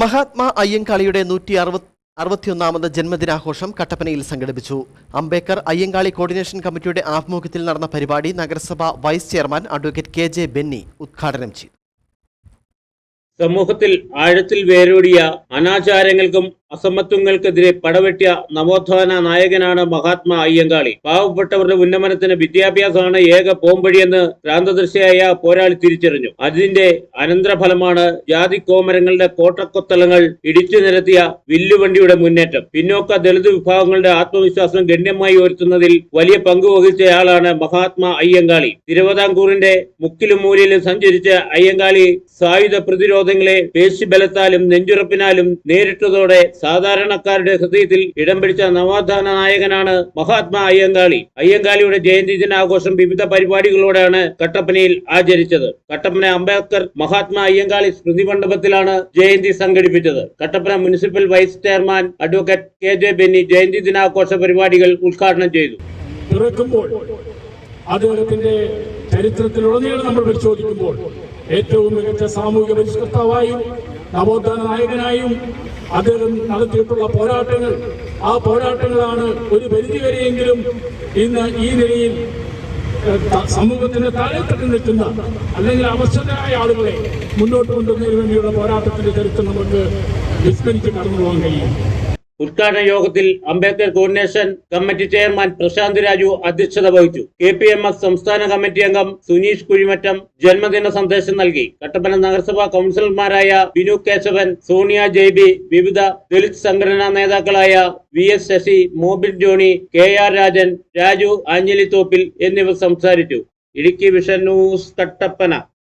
മഹാത്മാ അയ്യങ്കാളിയുടെ നൂറ്റി അറുപത് അറുപത്തിയൊന്നാമത് ജന്മദിനാഘോഷം കട്ടപ്പനയിൽ സംഘടിപ്പിച്ചു. അംബേദ്കർ അയ്യങ്കാളി കോർഡിനേഷൻ കമ്മിറ്റിയുടെ ആഭിമുഖ്യത്തിൽ നടന്ന പരിപാടി നഗരസഭ vice chairman advocate K J Benny ഉദ്ഘാടനം ചെയ്തു. സമൂഹത്തിൽ ആഴത്തിൽ വേരൂടിയ അനാചാരങ്ങൾക്കും അസമത്വങ്ങൾക്കെതിരെ പടവെട്ടിയ നവോത്ഥാന നായകനാണ് മഹാത്മാ അയ്യങ്കാളി. പാവപ്പെട്ടവരുടെ ഉന്നമനത്തിന് വിദ്യാഭ്യാസമാണ് ഏക പോംവഴിയെന്ന് ഭ്രാന്തദൃശ്യയായ പോരാളി തിരിച്ചറിഞ്ഞു. അതിന്റെ അനന്തരഫലമാണ് ജാതി കോമരങ്ങളുടെ കോട്ടക്കൊത്തളങ്ങൾ ഇടിച്ചു നിരത്തിയ വില്ലുവണ്ടിയുടെ മുന്നേറ്റം. പിന്നോക്ക ദളിത് വിഭാഗങ്ങളുടെ ആത്മവിശ്വാസം ഗണ്യമായി ഉയർത്തുന്നതിൽ വലിയ പങ്ക് വഹിച്ചയാളാണ് മഹാത്മാ അയ്യങ്കാളി. തിരുവിതാംകൂറിന്റെ മുക്കിലും മൂലയിലും സഞ്ചരിച്ച അയ്യങ്കാളി സായുധ പ്രതിരോധങ്ങളെ പേശിബലത്താലും നെഞ്ചുറപ്പിനാലും നേരിട്ടതോടെ സാധാരണക്കാരുടെ ഹൃദയത്തിൽ ഇടം പിടിച്ച നവോത്ഥാന നായകനാണ് മഹാത്മാ അയ്യങ്കാളി. അയ്യങ്കാളിയുടെ ജയന്തി ദിനാഘോഷം വിവിധ പരിപാടികളോടെയാണ് കട്ടപ്പനയിൽ ആചരിച്ചത്. കട്ടപ്പന അംബേദ്കർ മഹാത്മാ അയ്യങ്കാളി സ്മൃതി മണ്ഡപത്തിലാണ് ജയന്തി സംഘടിപ്പിച്ചത്. Kattappana municipal vice chairman advocate K J Benny Jayanti ദിനാഘോഷ പരിപാടികൾ ഉദ്ഘാടനം ചെയ്തു. അദ്ദേഹത്തിന്റെ ചരിത്രത്തിലുടനീളം നമ്മൾ പരിശോധിക്കുമ്പോൾ ഏറ്റവും മികച്ച സാമൂഹിക പരിഷ്കർത്താവായും നവോത്ഥാന നായകനായും അദ്ദേഹം നടത്തിയിട്ടുള്ള പോരാട്ടങ്ങൾ ആ പോരാട്ടങ്ങളാണ് ഒരു പരിധിവരെയെങ്കിലും ഇന്ന് ഈ നിലയിൽ സമൂഹത്തിന്റെ താഴെത്തട്ട് നിൽക്കുന്ന അല്ലെങ്കിൽ അവശതരായ ആളുകളെ മുന്നോട്ട് കൊണ്ടുവന്നതിന് വേണ്ടിയുള്ള പോരാട്ടത്തിന്റെ ചരിത്രം നമുക്ക് വിസ്മരിച്ച് കടന്നു പോകാൻ കഴിയും. ഉദ്ഘാടന യോഗത്തിൽ Ambedkar coordination committee chairman Prashanth Raju അധ്യക്ഷത വഹിച്ചു. കെ പി എം എസ് സംസ്ഥാന കമ്മിറ്റി അംഗം സുനീഷ് കുഴിമറ്റം ജന്മദിന സന്ദേശം നൽകി. കട്ടപ്പന നഗരസഭാ കൗൺസിലർമാരായ ബിനു കേശവൻ സോണിയ ജെയ്ബി വിവിധ ദളിത് സംഘടനാ നേതാക്കളായ V S Sasi Mobin Johny K R Rajan Raju Anjili Thoppil എന്നിവർ സംസാരിച്ചു. Idukki vision news Kattappana.